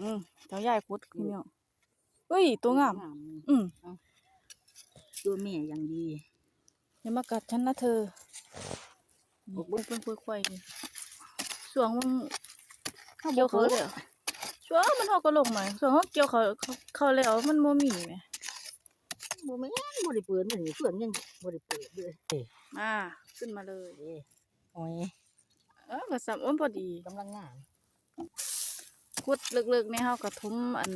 อืมเจ้าใหญ่คุดพี่น้องเฮ้ย ตัวงามนี่อืมตัวแม่อย่างดีอย่ามากัดฉันนะเธอบอกเบิ่งเพิ่นคุยควายนี่ช่วงมันเกี่ยวเขาเลยอะช่วงมันเฮาก็ลงมาช่วงเฮาเกี่ยวเขาเขาเขาแล้วมันบ่มีแหมบ่แม่นบ่ได้เปิดมันนี่เพื่อนยังบ่ได้เปิดเลยเอ้ยมาขึ้นมาเลยเอ้ยโอ้ยเออก็สำอ้นพอดีกำลังงาม ขุดลึกๆในเฮาก็ทุมอัน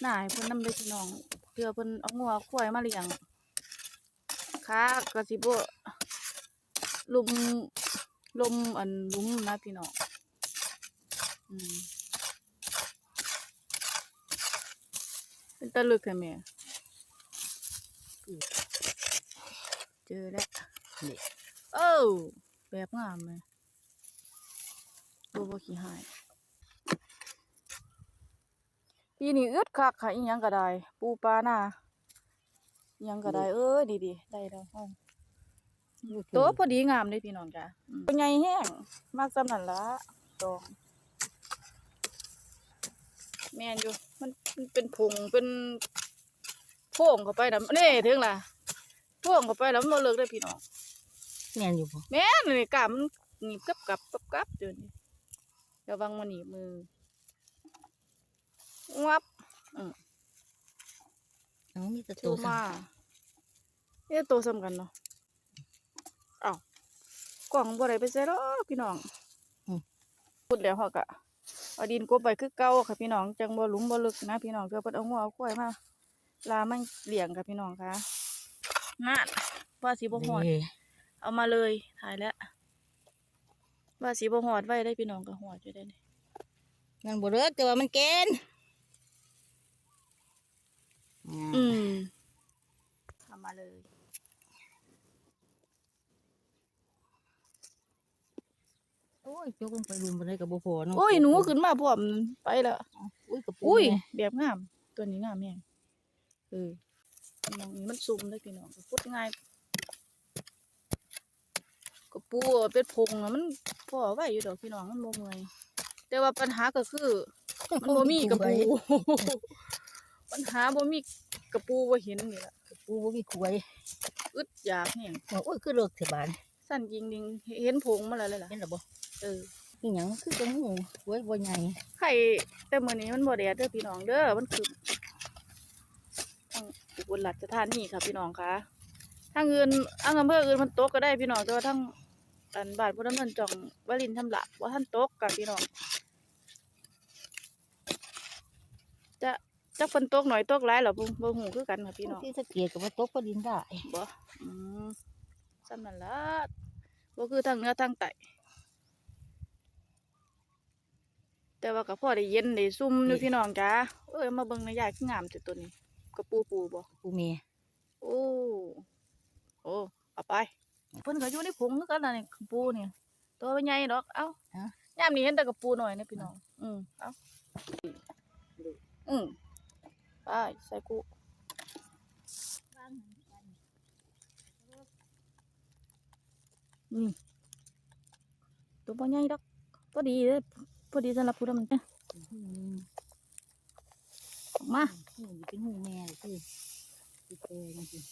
หน้าให้เพิ่นนำเด้อพี่น้องเพื่อเพิ่นเอางัวควายมาเลี้ยงค้าก็สิบ่ลุมลมอันลุมนะพี่น้องอืมเป็นตะลึกแท้แม่เจอแล้วนี่เอ้าแบบงามเลยบ่บ่ขี้หาย ปีนี้อึดคักค่ะอีหยังก็ได้ ปูปลาหน้าอิหยังก็ได้ เอ้ยดีๆได้แล้วเอาโตพอดีงามเลยพี่น้องจ้ะอืมเป็นไงแห้งมากสำนั่นละตองแม่นอยู่มันมันเป็นผงเป็นโพ่งเข้าไปนะนี่ถึงล่ะโพ่งเข้าไปแล้วมันบ่เลิกได้พี่น้องแม่นอยู่บ่แม่นนี่กล้ามมันหนีบกับกับกับกับเจนระวังมันหนีบมือ งับเอ้ามีแต่โชตัวว์มาเอ๊ะโตวสำคัญเนาะอ้าวกล่องบ่ได้ไปใส่หรอกพี่น้องพูดแล้วเฮาก็เอาดินกบไปคือเก่าค่ะพี่น้องจังบ่หลุมบ่ลึกนะพี่น้องเพื่อเพิ่นเอาหัวเอาควายมาลามันเลี้ยงค่ะพี่น้องค่ะนั่นว่าสิบ่ฮอดเด้เอามาเลยถ่ายแล้วว่าสิบ่ฮอดไว้ได้พี่น้องก็ฮอดอยู่ได้นี่มันบ่เลิกแต่ว่ามันเกณฑ์ อือืมมเอามาเลย โอ้ยจกลงไปรุมบ่ได้ก็บ่พอเนาะโอ้ยหนูขึ้นมาพร้อมไปแล้วอุ้ยกระปุกอุ้ยแม่แบบงาม ตัวนี้งามแม่งเออพี่น้องนี่มันซุ่มได้พี่น้องก็พูดง่ายก็ปูเป็นพงอะมันพอไว้อยู่ดอกพี่น้องมันบ่เมื่อยแต่ว่าปัญหาก็คือ มันบ่มีกระปู ปัญหาบ่มีกระปูบ่เห็นนี่ล่ะกระปูบ่มีขวยอึดอยากแห้งโอ้ยคือเลิกเถอะบาดสั่นยิงดิงเห็นผงมาแล้วเลยล่ะเห็นแล้วบ่เอออีหยังคือจังหูขวยบ่ใหญ่ไข่แต่มื้อนี้มันบ่แดดเด้อพี่น้องเด้อมันคือทางอุบลราชธานีค่ะพี่น้องค่ะทางอื่นอังอำเภออื่นมันตกก็ได้พี่น้องแต่ว่าทางอันบ้านพุทธมณฑลจ่องวลินทำละว่าท่านตกกับพี่น้องจะ จักเพิ่นตกหน่อยตกหลายเหรอบ่บ่ฮู้คือกันค่ะพี่น้องที่สะเกียก็บ่ตกก็ดินได้บ่อืมซ้ำนั่นล่ะบ่คือทางเหนือทางใต้แต่ว่าก็พอได้เย็นได้ซุ่มอยู่พี่น้องจ้าเอ้ยมาเบิ่งในยายคืองามจังตัวนี้กระปูปูบ่ปูแม่โอ้โอ้เอาไปเพิ่นก็อยู่ในผงคือกันน่ะนี่กระปูนี่ตัวเป็นใหญ่ดอกเอ้าฮะยามนี้เห็นแต่กระปูหน่อยนะพี่น้องอืมเอ้าอืม ไปใส่กูนี่ตัวบ่ใหญ่ดอกพอดีเด้อพอดีสำหรับผู้ดำเนี่ยอืมออกมาหูนี่เป็นหูแม่คือสิเปจังซี่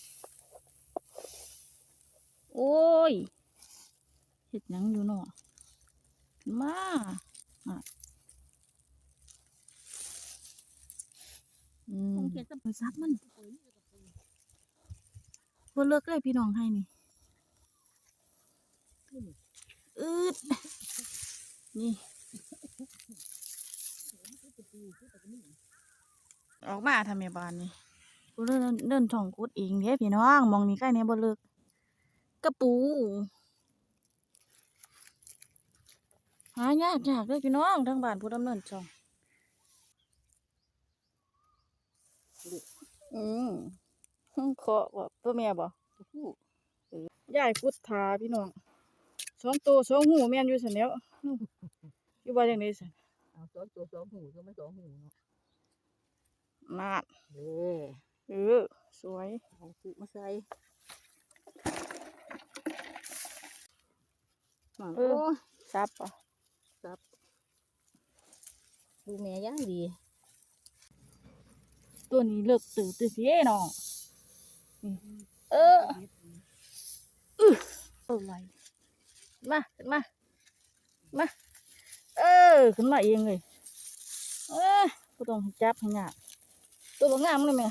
โอ้ยเห็ดหยังอยู่เนาะมาอะ อืมต้องเก็บกับไปซับมันบ่เลิกเลยพี่น้องให้นี่อืดนี่ออกมาทำไมบ้านนี่กูเดินเดินท่องกุดเองเด้พี่น้อง มองนี่ใกล้เนี่ยบ่เลิกกระปูหายากยากเลยพี่น้องทั้งบ้านผู้ดำเนินช่อง อืมเคาะบ่ตัวแม่บ่ตัวผู้เออยายกุดทาพี่น้องสองตัวสองหูแม่นอยู่ซั่นแหล้วอยู่บ้านจังได๋ซั่นเอาสองตัวสองหูก็มันสองหูเนาะนาดเด้เออสวยเอาปุมาใส่เออซับป่ะครับดูแม่ย่างดี ตัวนี้เลิกตื่นตื่นสิเอ้น้องเอออือเอาไรมาขึ้นมามาเออขึ้นมาเองเลยเอ้ยก็ต้องจับให้ยากตัวบางงามเลยไหม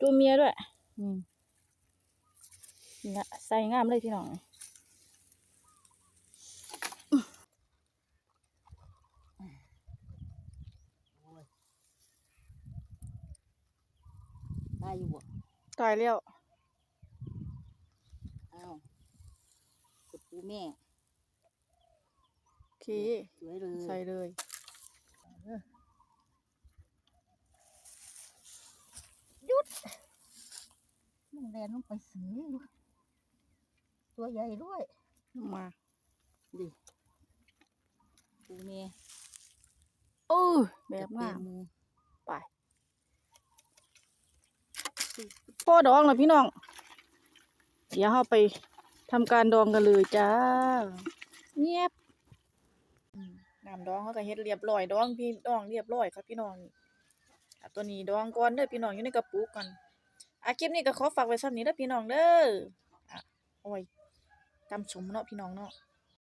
ตัวเมียด้วยอืมนี่ละใส่งามเลยพี่น้อง ได้อยู่บ่ตายแล้วอ้าวกดปูแม่โอเคสวยเลยใส่เลยมันแลนลงไปซื้อตัวใหญ่ด้วยมาดิปูแม่เออแบบงามมือ พ่อดองเลยพี่น้อง เดี๋ยวเราไปทำการดองกันเลยจ้า เงียบน้ำดองเขาก็เฮ็ดเรียบร้อยดองพี่ดองเรียบร้อยครับพี่น้องนี่ตัวนี้ดองก่อนเด้อพี่น้องอยู่ในกระปุกกันอะคลิปนี้ก็ขอฝากไว้ซ้ำนี้เด้อพี่น้องเด้ออะโอ้ยจำสมเนาะพี่น้องเนาะ